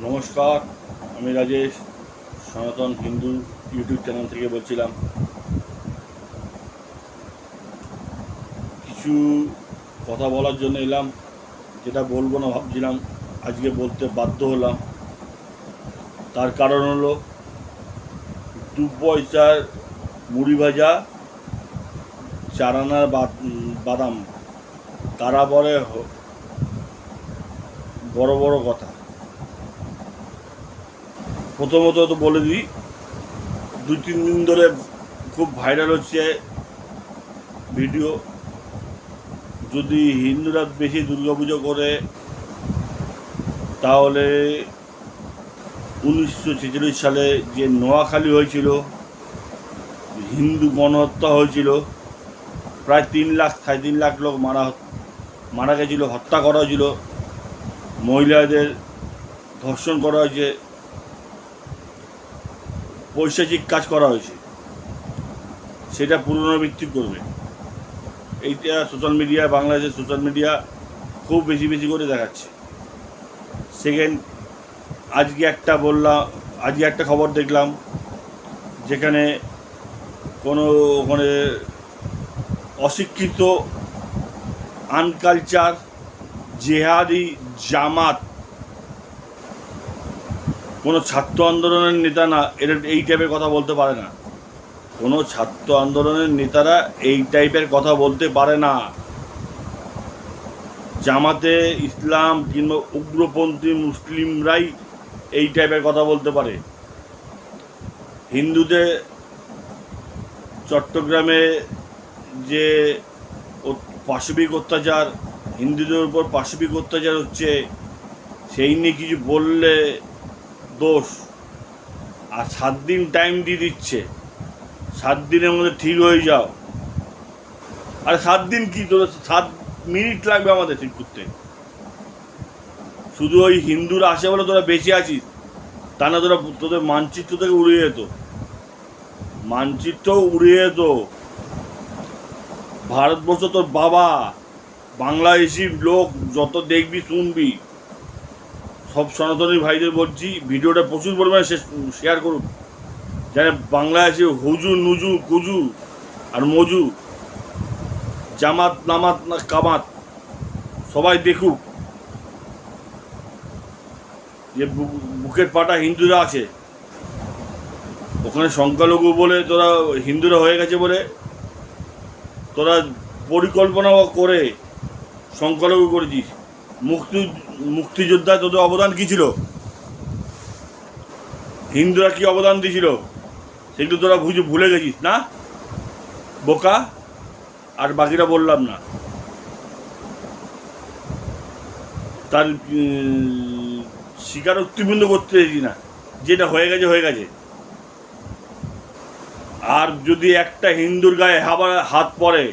নমস্কার, আমি রাজেশ, সনাতন হিন্দু ইউটিউব চ্যানেল থেকে বলছিলাম। কিছু কথা বলার জন্য এলাম, যেটা বলব না ভাবছিলাম, আজকে বলতে বাধ্য হলাম। তার কারণ হলো, দু পয়সার মুড়ি ভাজা, চারানার বাদ- বাদাম, তারা বলে বড় বড় কথা। প্রথমত তো বলে দিই দু তিন দিন ধরে খুব ভাইরাল হচ্ছে ভিডিও যদি হিন্দুরা বেশি দুর্গাপুজো করে, তাহলে উনিশশো ছেচল্লিশ সালে যে নোয়াখালী হয়েছিল, হিন্দু গণহত্যা হয়েছিল, প্রায় তিন লাখ, সাড়ে তিন লাখ লোক মারা মারা গেছিল, হত্যা করা হয়েছিল। মহিলাদের ধর্ষণ করা হয়েছে। পৈশাচিক কাজ করা হয়েছে। সেটা পুনরাবৃত্তি করবে। এইটা সোশ্যাল মিডিয়া বাংলাদেশের সোশ্যাল মিডিয়া খুব বেশি বেশি করে দেখাচ্ছে। সেকেন্ড আজকে একটা বললাম, আজকে একটা খবর দেখলাম, যেখানে কোনো ওখানে অশিক্ষিত আনকালচার জেহাদি জামাত কোনো ছাত্র আন্দোলনের নেতা না, এর এই টাইপের কথা বলতে পারে না। কোনো ছাত্র আন্দোলনের নেতারা এই টাইপের কথা বলতে পারে না। জামাতে ইসলাম কিংবা উগ্রপন্থী মুসলিমরাই এই টাইপের কথা বলতে পারে। হিন্দুদের চট্টগ্রামে যে পাশবিক অত্যাচার, হিন্দুদের উপর পাশবিক অত্যাচার হচ্ছে, সেই নিয়ে কিছু বললে দোষ। আর সাত দিন টাইম দিয়ে দিচ্ছে। সাত দিনের মধ্যে ঠিক হয়ে যাও। আর সাত দিন কি তোর? সাত মিনিট লাগবে আমাদের ঠিক করতে। শুধু ওই হিন্দুরা আসে বলে তোরা বেঁচে আছিস, তা না তোরা তোদের মানচিত্র থেকে উড়ে যেত। মানচিত্র উড়ে যেত। ভারতবর্ষ তোর বাবা, বাংলাদেশি লোক যত দেখবি শুনবি। সব সনাতনী ভাইদের বলছি, ভিডিওটা প্রচুর পরিমাণে শেয়ার করুন। যেন আছে, হুজু, নুজু কুজু আর মজু, জামাত, নামাত, না কামাত, সবাই দেখুক যে বুকের পাটা হিন্দুরা আছে। ওখানে সংখ্যালঘু বলে তোরা হিন্দুরা হয়ে গেছে বলে তোরা পরিকল্পনা করে সংখ্যালঘু করেছিস। মুক্তি মুক্তিযোদ্ধায় তোদের অবদান কী ছিল? হিন্দুরা কি অবদান দিয়েছিল সেগুলো তোরা বুঝে ভুলে গেছিস না? বোকা? আর বাকিরা বললাম না। তার উম, স্বীকারোক্তি করতে চাইছি না। যেটা হয়ে গেছে হয়ে গেছে। আর যদি একটা হিন্দুর গায়ে হাবার হাত পড়ে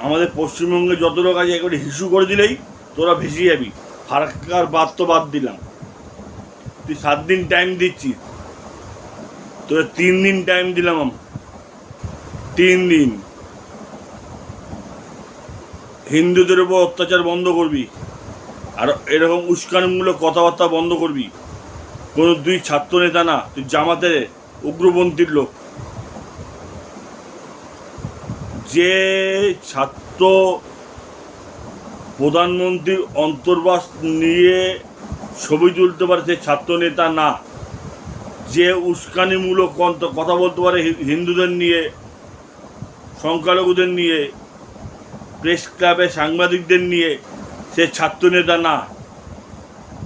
আমাদের পশ্চিমবঙ্গে যত লোক আছে, একবারে হিসু করে দিলেই তোরা ভেসে যাবি। ফারাক্কার বাদ তো বাদ দিলাম। তুই সাত দিন টাইম দিচ্ছিস। তোরা তিন দিন টাইম দিলাম আমি। তিন দিন। হিন্দুদের উপর অত্যাচার বন্ধ করবি। আর এরকম উস্কানিমূলক কথাবার্তা বন্ধ করবি। কোনো দুই ছাত্র নেতা না, তুই জামাতের উগ্রপন্থীর লোক। যে ছাত্র প্রধানমন্ত্রীর অন্তর্বাস নিয়ে ছবি তুলতে পারে সে ছাত্র নেতা না, যে উস্কানিমূলক কথা বলতে পারে হিন্দুদের নিয়ে, সংখ্যালঘুদের নিয়ে, প্রেস ক্লাবে সাংবাদিকদের নিয়ে সে ছাত্র নেতা না।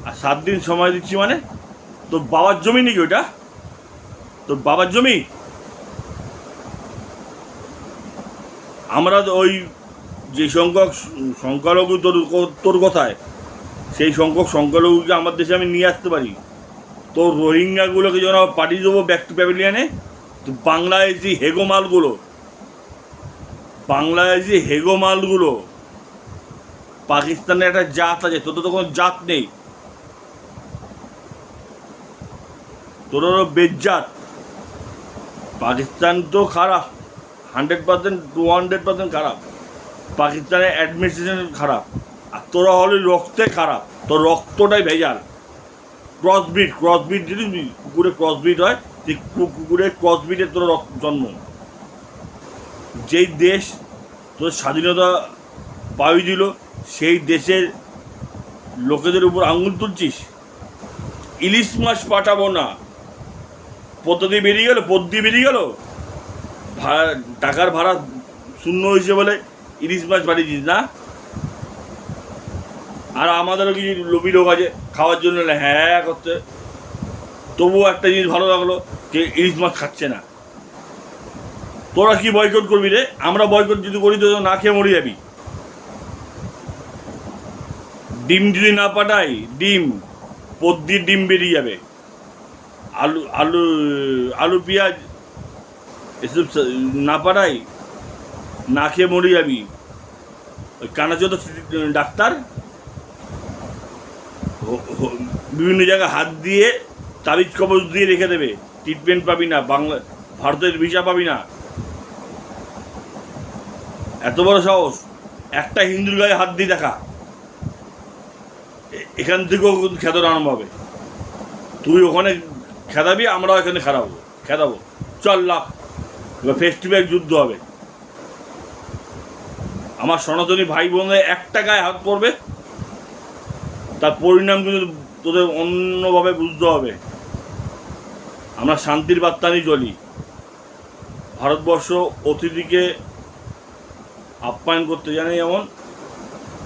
আর সাত দিন সময় দিচ্ছি মানে? তোর বাবার জমি নাকি ওটা তোর বাবার জমি? আমরা ওই যে সংখ্যক সংখ্যালঘু তোর তোর কথায়, সেই সংখ্যক সংখ্যালঘুকে আমার দেশে আমি নিয়ে আসতে পারি। তো রোহিঙ্গাগুলোকে যখন আবার পাঠিয়ে দেবো ব্যাক টু প্যাভিলিয়ানে তো বাংলাদেশি হেগো মালগুলো বাংলাদেশি হেগো মালগুলো, পাকিস্তানের একটা জাত আছে, তোদের তো কোনো জাত নেই। তোদেরও বেজ্জাত। পাকিস্তান তো খারাপ। Hundred percent, two hundred percent খারাপ। পাকিস্তানের অ্যাডমিনিস্ট্রেশন খারাপ। আর তোরা হলে রক্তে খারাপ। তোর রক্তটাই ভেজাল। ক্রসবিট ক্রসবিট যদি কুকুরে ক্রসবিট হয়, সেই কুকুরের ক্রসবিটের তোর রক্ত জন্ম। যেই দেশ তোর স্বাধীনতা পাই দিল, সেই দেশের লোকেদের উপর আঙুল তুলছিস। ইলিশ মাছ পাঠাবো না। পদ্ধতি বেরিয়ে গেল পদ্ধতি বেরিয়ে গেল? ভাড়া, টাকার ভাড়া শূন্য হয়েছে বলে ইলিশ মাছ পাঠিয়েছিস না? আর আমাদেরও কিছু লোভী লোক আছে, খাওয়ার জন্য হ্যাঁ হ্যাঁ করতে। তবুও একটা জিনিস ভালো লাগল যে ইলিশ মাছ খাচ্ছে না। তোরা কি বয়কট করবি রে? আমরা বয়কট যদি করি তো না খেয়ে মরে যাবি। ডিম যদি না পাঠাই, ডিম পদ্দির ডিম বেরিয়ে যাবে। আলু আলু আলু, পেঁয়াজ এসব না পাঠাই না খেয়ে মরে যাবি ওই কানাচোদ ডাক্তার। হ- হ- বিভিন্ন জায়গায় হাত দিয়ে তাবিজ কবজ দিয়ে রেখে দেবে। ট্রিটমেন্ট পাবি না, বাংলা ভারতের ভিসা পাবি না। এত বড় সাহস। একটা হিন্দুর গায়ে হাত দিয়ে দেখা। এখান থেকেও খেদানো আরম্ভ হবে। তুই ওখানে খেদাবি, আমরাও এখানে খেদাবো। খেদাবো। চল লাখ এবার ফেস টু ফেস যুদ্ধ হবে। আমার সনাতনী ভাই বোনদের একটা গায়ে হাত পড়বে। তার পরিণাম কিন্তু তোদের অন্যভাবে বুঝতে হবে। আমরা শান্তির বার্তা নিয়ে চলি। ভারতবর্ষ অতিথিকে আপ্যায়ন করতে জানে যেমন,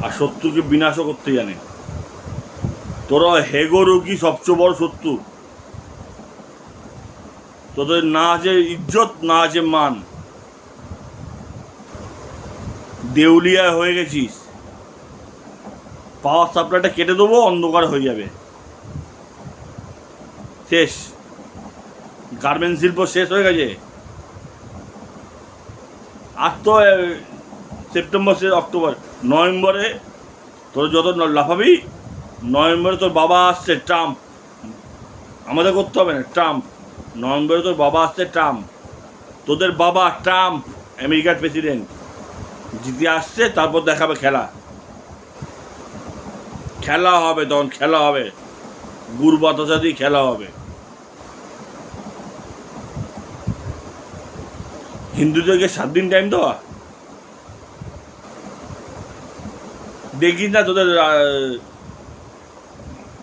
আর শত্রুকে বিনাশও করতে জানে। তোরা হেগো রোগী সবচেয়ে বড় শত্রু। তোদের না আছে ইজ্জত, না আছে মান। দেউলিয়া হয়ে গেছিস। পাওয়ার সাপ্লাইটা কেটে দেবো, অন্ধকার হয়ে যাবে। শেষ। গার্মেন্ট শিল্প শেষ হয়ে গেছে। আর তো সেপ্টেম্বর শেষ, অক্টোবর। নভেম্বরে তোর যত লাফাবি, নভেম্বরে তোর বাবা আসছে, ট্রাম্প। আমাদের করতে হবে না, ট্রাম্প। নভেম্বরে তোর বাবা আসছে ট্রাম্প। তোদের বাবা ট্রাম্প, আমেরিকার প্রেসিডেন্ট। জিতে আসছে, তারপর দেখাবে খেলা। খেলা হবে, তখন খেলা হবে। গুড় বাতাসা দিয়ে খেলা হবে। হিন্দুদেরকে সাত দিন টাইম দেওয়া? দেখিস না তোদের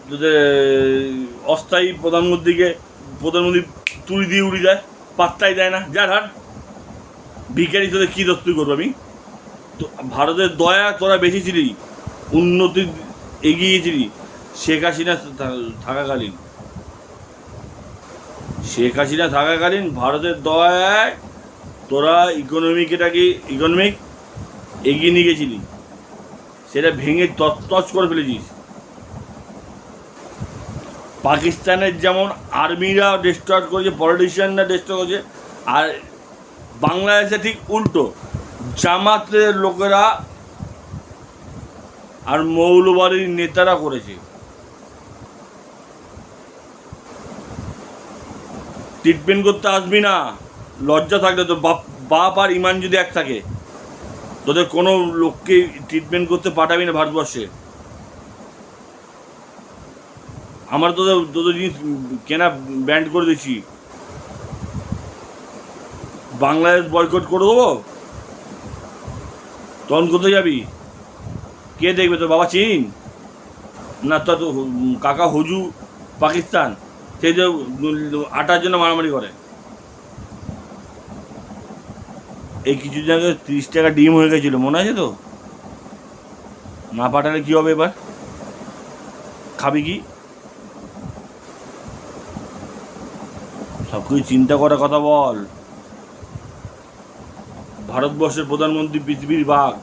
তোদের, অস্থায়ী প্রধানমন্ত্রীকে প্রধানমন্ত্রী তুলি দিয়ে উড়ি দেয় পাত্তাই দেয় না। যার হাট ভিখারি তোদের কী দস্তুই করব আমি? তো ভারতের দয়া তোরা বেশি ছিলি, উন্নতি এগিয়ে গেছিলি। শেখ হাসিনা থাকাকালীন। শেখ হাসিনা থাকাকালীন ভারতের দয়ায় তোরা ইকোনমিকটাকে ইকোনমিক এগিয়ে নিয়ে গেছিলি। সেটা ভেঙে তছ করে ফেলেছিস। পাকিস্তানের যেমন আর্মিরা ডিস্ট্রয় করেছে পলিটিশিয়ানরা ডিস্ট্রয় করেছে, আর বাংলাদেশে ঠিক উল্টো। জামাতের লোকেরা আর মৌলবাদীর নেতারা করেছে। ট্রিটমেন্ট করতে আসবি না, লজ্জা থাকলে তো বাপ বাপ আর ইমান যদি এক থাকে, তোদের কোনো লোককে ট্রিটমেন্ট করতে পাঠাবি না ভারতবর্ষে। আমার তো তোদের জিনিস কেনা ব্যান্ড করে দিচ্ছি বাংলাদেশ বয়কট করে দেবো? তখন কোথায় যাবি? কে দেখবে তোর বাবা চীন? না, তোর কাকা হুজু পাকিস্তান। সেই যে আটার জন্য মারামারি করে। এই কিছু আগে তিরিশ টাকা ডিম হয়ে গেছিল, মনে আছে তো? না পাঠালে কী হবে এবার? খাবি কি? কিছু চিন্তা করার কথা বল। ভারতবর্ষের প্রধানমন্ত্রী পৃথিবীর বাঘ।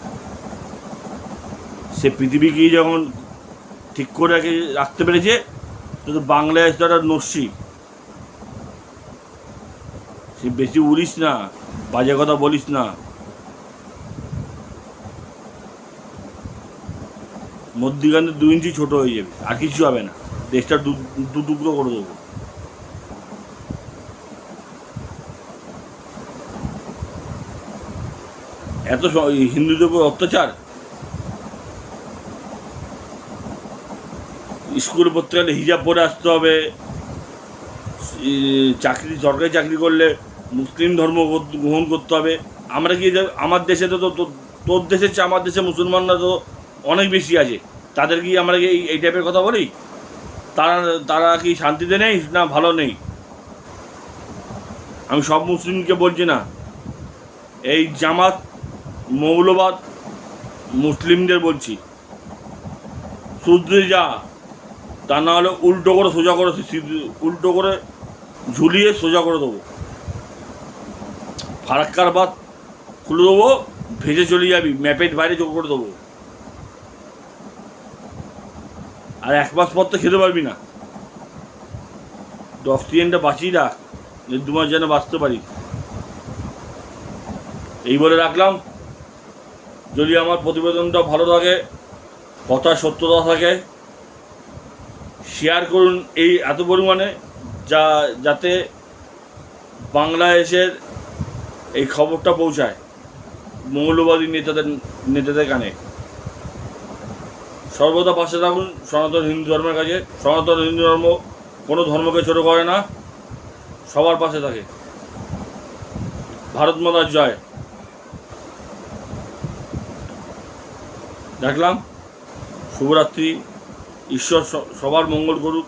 সে পৃথিবীকেই যখন ঠিক করে রাখে- রাখতে পেরেছে তো বাংলাদেশ একটা নস্যি সে বেশি উড়িস না, বাজে কথা বলিস না। মধ্যিখানে দু ইঞ্চি ছোট হয়ে যাবে, আর কিছু হবে না। দেশটা দু দু টুকরো করে দেবো। এত হিন্দুদের উপর অত্যাচার? স্কুল পড়তে গেলে হিজাব পরে আসতে হবে। চাকরি, সরকারি চাকরি করলে মুসলিম ধর্ম গ্রহণ করতে হবে। আমরা কি আমার দেশে তো তোর দেশের চেয়ে আমার দেশে মুসলমানরা তো অনেক বেশি আছে। তাদের কি আমরা কি এই টাইপের কথা বলি? তারা তারা কি শান্তিতে নেই না ভালো নেই? আমি সব মুসলিমকে বলছি না। এই জামাত মৌলবাদ মুসলিমদের বলছি। শুধরে যা, তা না হলে উল্টো করে সোজা করে উল্টো করে ঝুলিয়ে সোজা করে দেবো। ফারাক্কার বাদ খুলে দেবো, ভেজে চলে যাবি, ম্যাপের বাইরে চোখ করে দেবো। আর এক মাস পর তো খেতে পারবি না। অক্সিজেনটা বাঁচিয়ে রাখ দু মাস যেন বাঁচতে পারি এই বলে রাখলাম। যদি আমার প্রতিবেদনটা ভালো লাগে কথা সত্যতা থাকে শেয়ার করুন এই এত পরিমাণে, যা, যাতে বাংলাদেশের এই খবরটা পৌঁছায়, মৌলবাদী নেতাদের নেতাদের কানে। সর্বদা পাশে থাকুন, সনাতন হিন্দু ধর্মের কাছে। সনাতন হিন্দু ধর্ম কোনো ধর্মকে ছোট করে না, সবার পাশে থাকে। ভারত মাতার জয়। দেখলাম শুভরাত্রি ঈশ্বর সবার মঙ্গল করুক।